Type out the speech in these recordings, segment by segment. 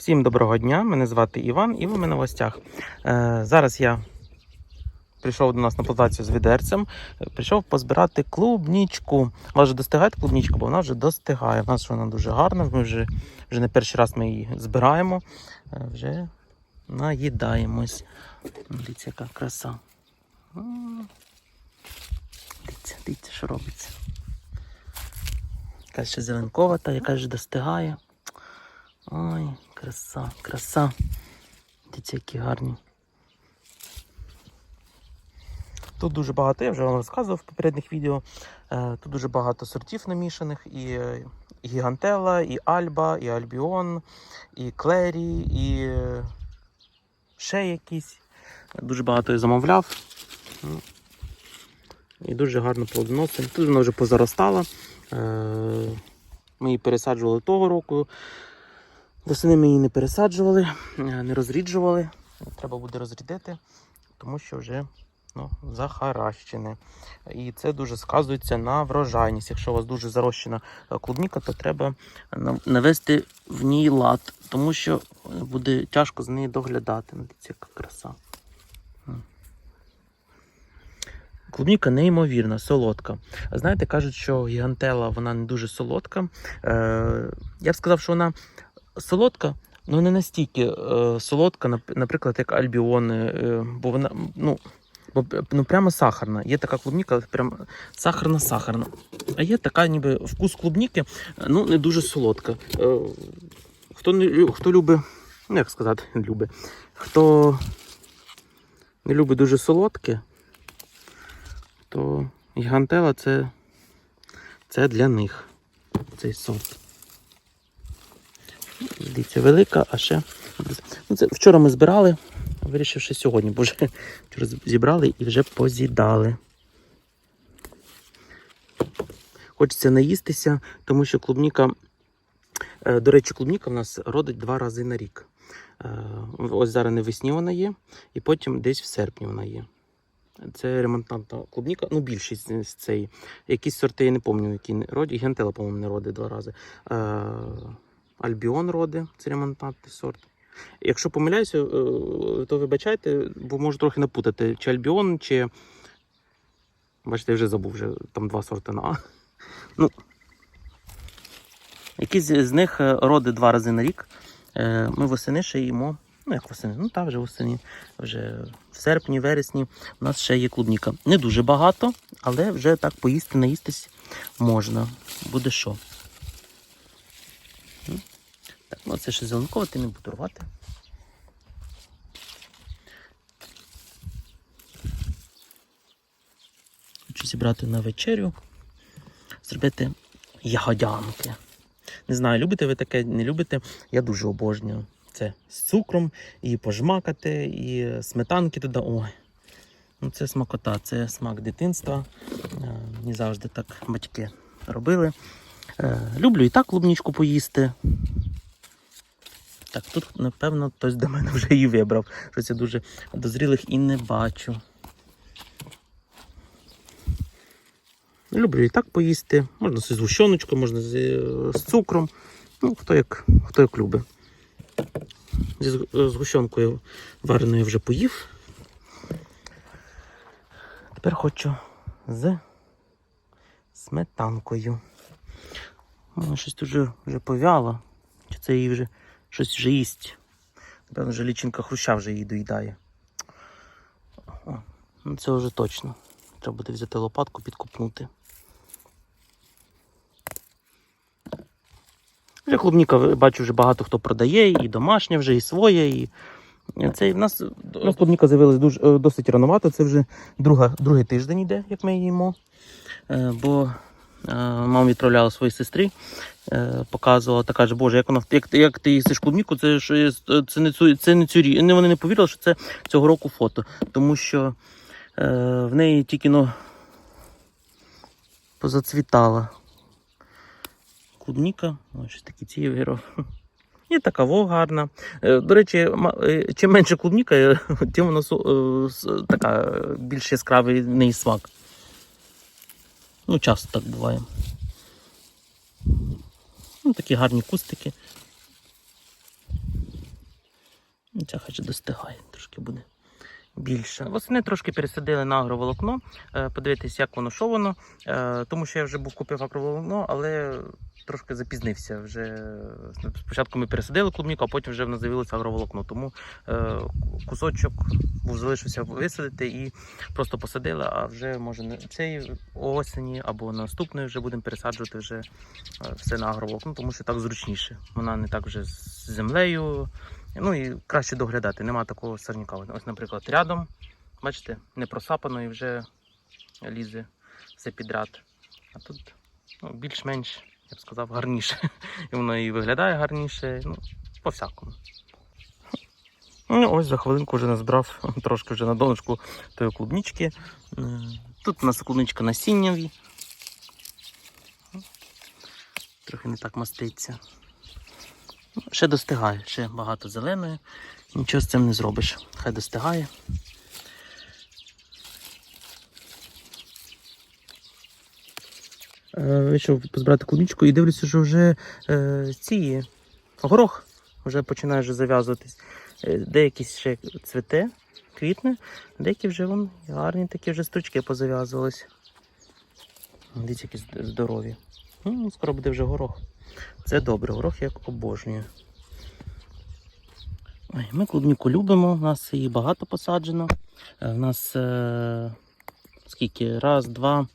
Всім доброго дня! Мене звати Іван і ви мене в гостях. Е, зараз я прийшов до нас на плантацію з відерцем. е, Прийшов позбирати клубнічку. У вас вже достигає клубнічка, бо вона вже достигає. У нас вона дуже гарна. Ми вже, вже не перший раз ми її збираємо. Е, вже наїдаємось. Дивіться, яка краса. Дивіться, дивіться, що робиться. Якась ще зеленковата, яка ж достигає. Ой, краса, краса. Дивіться, які гарні. Тут дуже багато, я вже вам розказував в попередніх відео. е, Тут дуже багато сортів намішаних. І е, Гігантела, і Альба, і Альбіон, і Клері, і е, ще якісь. Дуже багато я замовляв. Ну, І дуже гарно плодоносить. Тут вона вже позаростала. Ми її пересаджували того року. Восени ми її не пересаджували, е, не розріджували. Треба буде розрідити, тому що вже ну, захаращене. І це дуже сказується на врожайність. Якщо у вас дуже зарощена е, клубніка, то треба навести в ній лад, тому що буде тяжко з неї доглядати. Ну, Дивіться, яка краса. Клубніка неймовірна, солодка. Знаєте, кажуть, що гігантела вона не дуже солодка. Е, я б сказав, що вона солодка, ну не настільки е, солодка, наприклад, як альбіон, е, бо вона ну, бо, ну, прямо сахарна. Є така клубніка, прямо сахарна-сахарна. А є така, ніби вкус клубніки, ну не дуже солодка. Е, хто не хто любить, ну як сказати, любить, хто не любить дуже солодке, то гігантела це, це для них цей сорт. Дивіться, велика, а ще. Ну, це вчора ми збирали, вирішив, що сьогодні, бо вже вчора зібрали і вже поз'їдали. Хочеться наїстися, тому що клубніка, е, до речі, клубніка в нас родить два рази на рік. Е, Ось зараз навесні вона є, і потім десь в серпні вона є. Це ремонтантна клубніка, ну більшість з- цієї. Якісь сорти я не пам'ятаю, які родять. Гентела, по-моєму, не родить два рази. Альбіон роди, це ремонтантний сорт. Якщо помиляюся, е, то вибачайте, бо можу трохи напутати, чи Альбіон, чи. Бачите, я вже забув, вже там два сорти на. Ну, якісь з них е, роди два рази на рік. Е, Ми восени ще їмо. Ну, як восени? Ну так, вже восени. Вже в серпні, вересні у нас ще є клубніка. Не дуже багато, але вже так поїсти, наїстись можна. Буде що. Ну це ще зеленковати, не буду рвати. Хочу зібрати на вечерю, зробити ягодянки. Не знаю, любите ви таке, не любите. Я дуже обожнюю. Це з цукром, і пожмакати, і сметанки туди. Ой. Ну, це смакота, це смак дитинства. Е, Мені завжди так батьки робили. Е, Люблю і так клубнічку поїсти. Так, тут, напевно, хтось до мене вже її вибрав. Щось я дуже дозрілих і не бачу. Люблю і так поїсти. Можна з згущеночкою, можна з, е, з цукром. Ну, хто як, хто як любить. Зі зг- згущенкою вареною вже поїв. Тепер хочу з сметанкою. Воно щось тут вже, вже повяло. Чи це її вже щось вже їсть? Напевно, вже лічинка хруща вже її доїдає. О, ну це вже точно. Треба буде взяти лопатку, підкопнути. Вже клубніка, бачу, вже багато хто продає, і домашня вже, і своя, і. Це в нас, у нас клубніка дуже, е, досить рановато. Це вже друга, другий тиждень йде, як ми її їмо. Е, Бо мама відправляла своїй сестрі, е, показувала та каже, Боже, як вона як, як ти їсиш клубніку, це, є- це не цю це не цю рі- Вони не повірили, що це цього року фото. Тому що е, в неї тільки ну, позацвітала. Клубніка, ось такі ці виров. І така во гарна. Е, До речі, е, чим менше клубніка, е, тим е, така е, більш яскравий неї смак. Ну, часто так буває. Ну, Такі гарні кустики. Ця хоч достигає, трошки буде більше. Восени трошки пересадили на агроволокно, е, подивитись, як воно, що воно. Е, Тому що я вже був купив агроволокно, але трошки запізнився. Вже спочатку ми пересадили клубніку, а потім вже в нас з'явилося агроволокно. Тому е, кусочок був залишився висадити і просто посадили, а вже може не цієї осені або наступної вже будемо пересаджувати вже все на агроволокно, тому що так зручніше. Вона не так вже з землею. Ну і краще доглядати. Нема такого сорняка. Ось, наприклад, рядом, бачите, не просапано і вже лізе все підряд. А тут ну, більш-менш, я б сказав, гарніше. І воно і виглядає гарніше, ну, по-всякому. Ну, ось за хвилинку вже назбрав трошки вже на донышку тої клубнички. Е, Тут у нас клубничка насінняві. Трохи не так маститься. Ще достигає, ще багато зеленої. Нічого з цим не зробиш. Хай достигає. Е, Вийшов позбирати клубничку і дивлюся, що вже е, ці горох вже починає вже зав'язуватись. Е, Деякі ще цвіте, квітне, деякі вже вон, гарні такі вже стручки позав'язувались. Дивіться, які здорові. Ну, скоро буде вже горох. Це добре, горох як обожнюю. Ой, ми клубніку любимо, у нас її багато посаджено. Е, У нас е, скільки? Раз, два,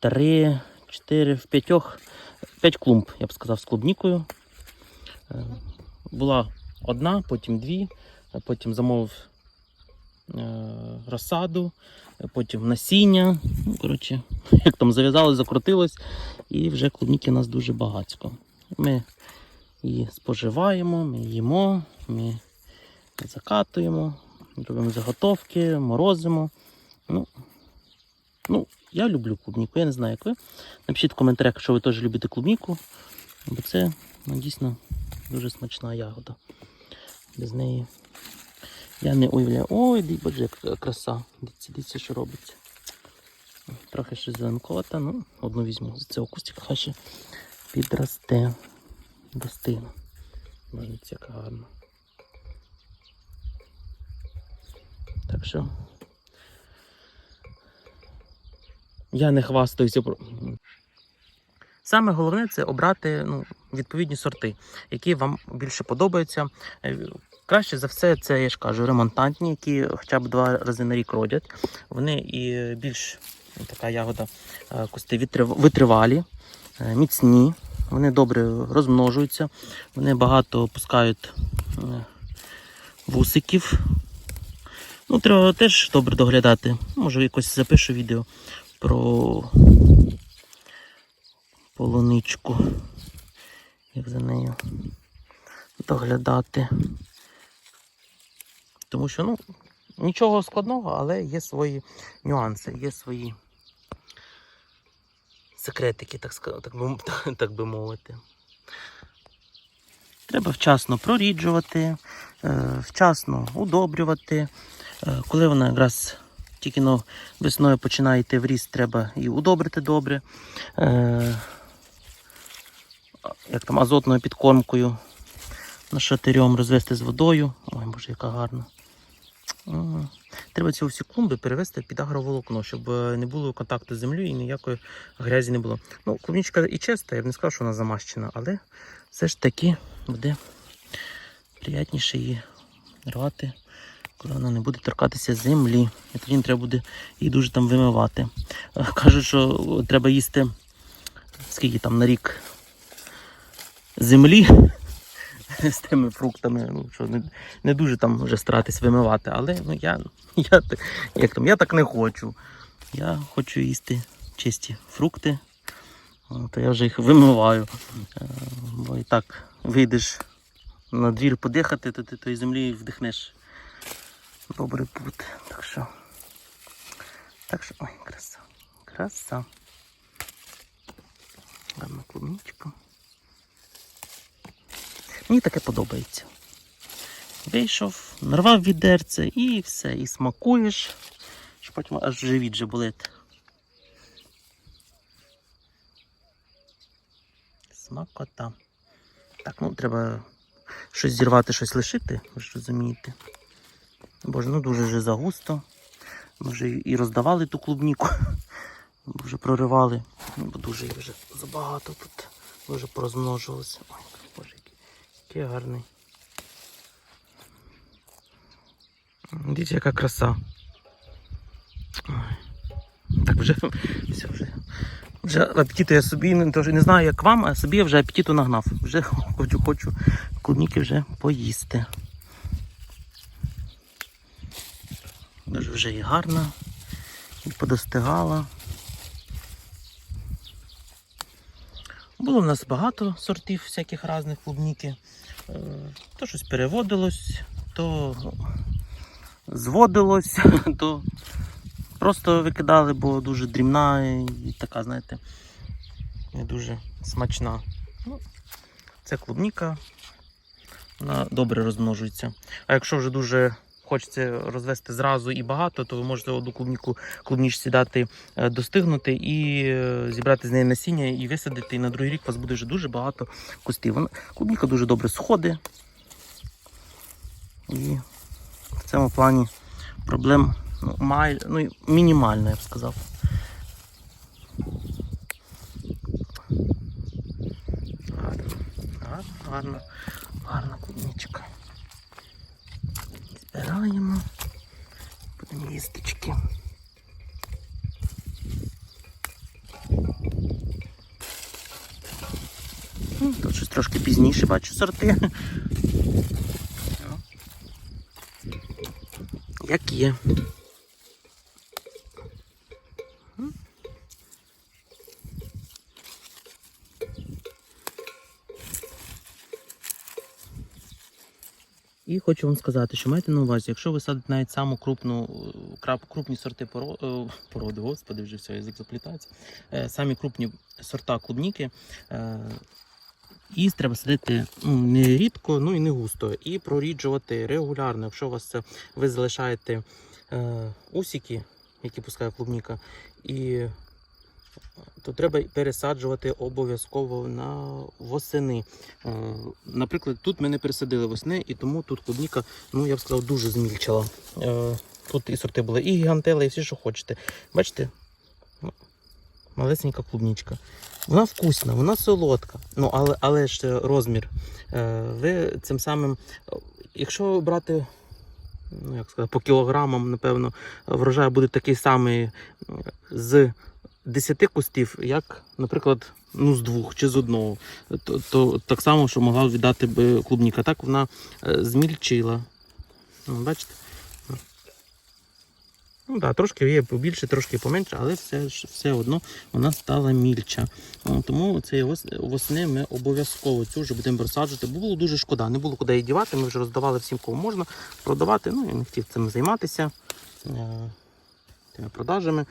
три, чотири, в п'ятьох, п'ять клумб, я б сказав, з клубнікою. Е, була одна, потім дві, потім замовив розсаду, е, потім насіння. Ну, коротше, як там зав'язалось, закрутилось, і вже клубніки у нас дуже багатько. Ми її споживаємо, ми їмо, ми закатуємо, робимо заготовки, морозимо. Ну, ну, я люблю клубніку, я не знаю, як ви. Напишіть в коментарях, якщо ви теж любите клубніку, бо це ну, дійсно дуже смачна ягода. Без неї я не уявляю. Ой, ді, боже, краса. Дивіться, дивіться, що робиться. Трохи ще зеленковата, ну, одну візьму з цього кустика, хай ще підросте. Достигне. Боже, яка гарна. Так що. Я не хвастаюся. Саме головне це обрати ну, відповідні сорти, які вам більше подобаються. Краще за все, це я ж кажу, ремонтантні, які хоча б два рази на рік родять. Вони і більш ну, така ягода е, кусти витривалі, е, міцні, вони добре розмножуються, вони багато пускають е, вусиків. Ну, треба теж добре доглядати. Може, якось запишу відео про полуничку. Як за нею доглядати. Тому що, ну, нічого складного, але є свої нюанси, є свої секретики, так, так, би, так би мовити. Треба вчасно проріджувати, е, вчасно удобрювати. Е, Коли вона якраз тільки но весною починає йти в ріст, треба і удобрити добре. Е, Як там азотною підкормкою нашатирем розвести з водою. Ой, боже, яка гарна. Треба ці всі клумби перевести під агроволокно, щоб е, не було контакту з землею і ніякої грязі не було. Ну, клубничка і чиста, я б не сказав, що вона замащена, але все ж таки буде приятніше її рвати, коли вона не буде торкатися землі. І тоді не треба буде її дуже там вимивати. Е, Кажуть, що треба їсти скільки там на рік землі з тими фруктами, ну, що не, не дуже там вже старатись вимивати, але ну, я, я, як там, я так не хочу. Я хочу їсти чисті фрукти, то я вже їх вимиваю. Е, Бо і так вийдеш на двір подихати, то ти тої землі вдихнеш добрий пут. Так що. Так що, ой, краса. Краса. Гарна клубничка. Мені таке подобається. Вийшов, нарвав відерце і все, і смакуєш, що потім аж живіт же болить. Смакота. Так, ну треба щось зірвати, щось лишити, ви ж розумієте. Бо ж ну дуже вже загусто. Ми вже і роздавали ту клубніку, вже проривали, Ну, бо дуже її вже забагато тут. Вже порозмножувалося. Який, гарний. Дивіться, яка краса. Ой. Так вже все вже. Вже апетиту я собі не знаю, як вам, а собі я вже апетиту нагнав. Вже хочу, хочу клубніки вже поїсти. Дуже вже і гарна, і подостигала. Було в нас багато сортів всяких різних клубніки. То щось переводилось, то зводилось, то просто викидали, бо дуже дрібна і така, знаєте, не дуже смачна. Ну, це клубніка, вона добре розмножується. А якщо вже дуже хочеться розвести зразу і багато, то ви можете одну клубніку клубнічці дати е, достигнути і е, зібрати з неї насіння і висадити. І на другий рік у вас буде вже дуже багато кустів. Клубніка дуже добре сходить. І в цьому плані проблем ну, май, ну, мінімально, я б сказав. Гарно, гарно, гарна клубничка. Збираємо. Будемо їсточки. Ну, Тут щось трошки пізніше бачу сорти. Як є. І хочу вам сказати, що майте на увазі, якщо ви садите навіть саму крупну, е, крупні сорти е, породи, господи, вже все, язик заплітається, е, самі крупні сорта клубніки, її треба садити ну, не рідко, ну і не густо. І проріджувати регулярно. Якщо у вас це, ви залишаєте усіки, які пускає клубніка, і то треба пересаджувати обов'язково на восени. Е, Наприклад, тут ми не пересадили восени, і тому тут клубніка, ну я б сказав, дуже змільчала. Е, Тут і сорти були, і гігантела, і всі, що хочете. Бачите? Ну, Малесенька клубнічка. Вона вкусна, вона солодка. Ну, але, але ж е, розмір. Ви цим самим, якщо брати, ну як сказати, по кілограмам, напевно, врожай буде такий самий з 10 кустів, як, наприклад, ну, з двох чи з одного. То, то так само, що могла віддати б клубніка. Так вона е, змільчила. Ну, бачите? Ну так, трошки є побільше, трошки поменше, але все, все одно вона стала мільча. Тому цієї вос- восени ми обов'язково цю вже будемо розсаджувати. Було дуже шкода, не було куди її дівати. Ми вже роздавали всім, кого можна продавати. Ну, я не хотів цим займатися. Тими продажами.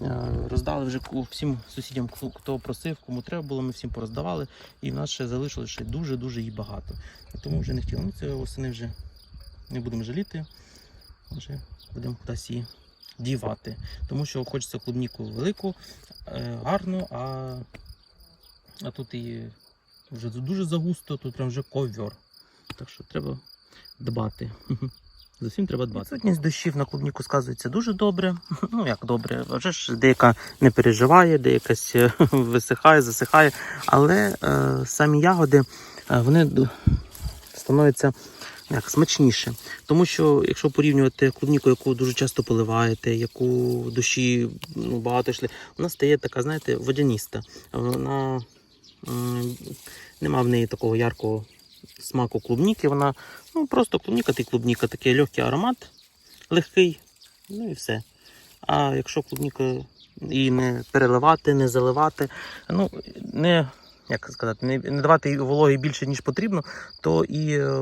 Е, Роздали вже всім сусідям, хто- просив, кому треба було, ми всім пороздавали. І в нас ще залишилося ще дуже-дуже її багато. Тому вже не хотіли. Ну, цієї восени вже не будемо жаліти. Вже будемо кудись її дівати. Тому що хочеться клубніку велику, е, гарну, а, а тут і вже дуже загусто, тут прям вже ковер. Так що треба дбати. За всім треба дбати. Відсутність дощів на клубніку сказується дуже добре. Ну як добре, вже ж деяка не переживає, деякась е, висихає, засихає. Але е, самі ягоди е, вони становляться як смачніше. Тому що, якщо порівнювати клубніку, яку дуже часто поливаєте, яку душі ну, багато йшли, вона стає така, знаєте, водяніста. Вона м, нема в неї такого яркого смаку клубніки. Вона ну, просто клубніка та клубніка, такий легкий аромат, легкий, ну і все. А якщо клубніка її не переливати, не заливати, ну не. Як сказати, не, не давати вологи більше, ніж потрібно, то і е,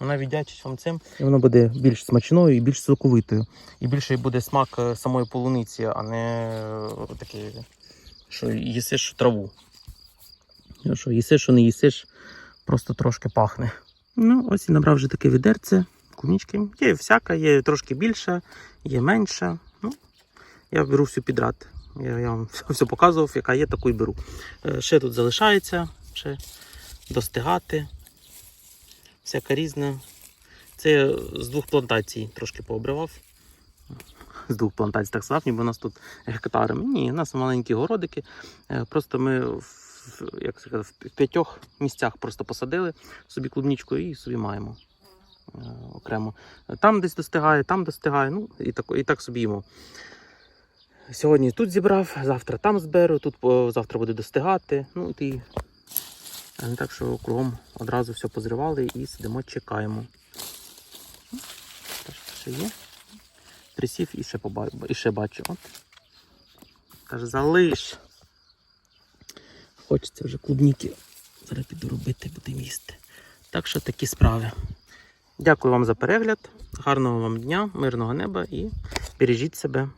вона віддячить вам цим. І вона буде більш смачною і більш соковитою. І більше буде смак е, самої полуниці, а не е, такий, що їсиш траву. Ну, Що їсиш, що не їсиш, просто трошки пахне. Ну, ось і набрав вже таке відерце. Кунічки. Є всяка, є трошки більше, є менше. Ну, я беру всю підряд. Я, я вам все показував, яка є, таку і беру. Е, Ще тут залишається, ще достигати. всяка різна. Це з двох плантацій трошки пообривав. З двох плантацій так сказав, ніби у нас тут гектарами. Ні, у нас маленькі городики. Е, Просто ми як сказати, в п'ятьох місцях просто посадили собі клубнічку і собі маємо е, окремо. Там десь достигає, там достигає. Ну і так, і так собі їмо. Сьогодні тут зібрав, завтра там зберу, тут завтра буде достигати. Ну і не так, що кругом одразу все позривали і сидимо, чекаємо. Ще є. Присів і ще побачу, і ще бачу. От. Каже, залиш. Хочеться вже клубніки. Зараз піду робити, будемо їсти. Так що такі справи. Дякую вам за перегляд. Гарного вам дня, мирного неба і бережіть себе.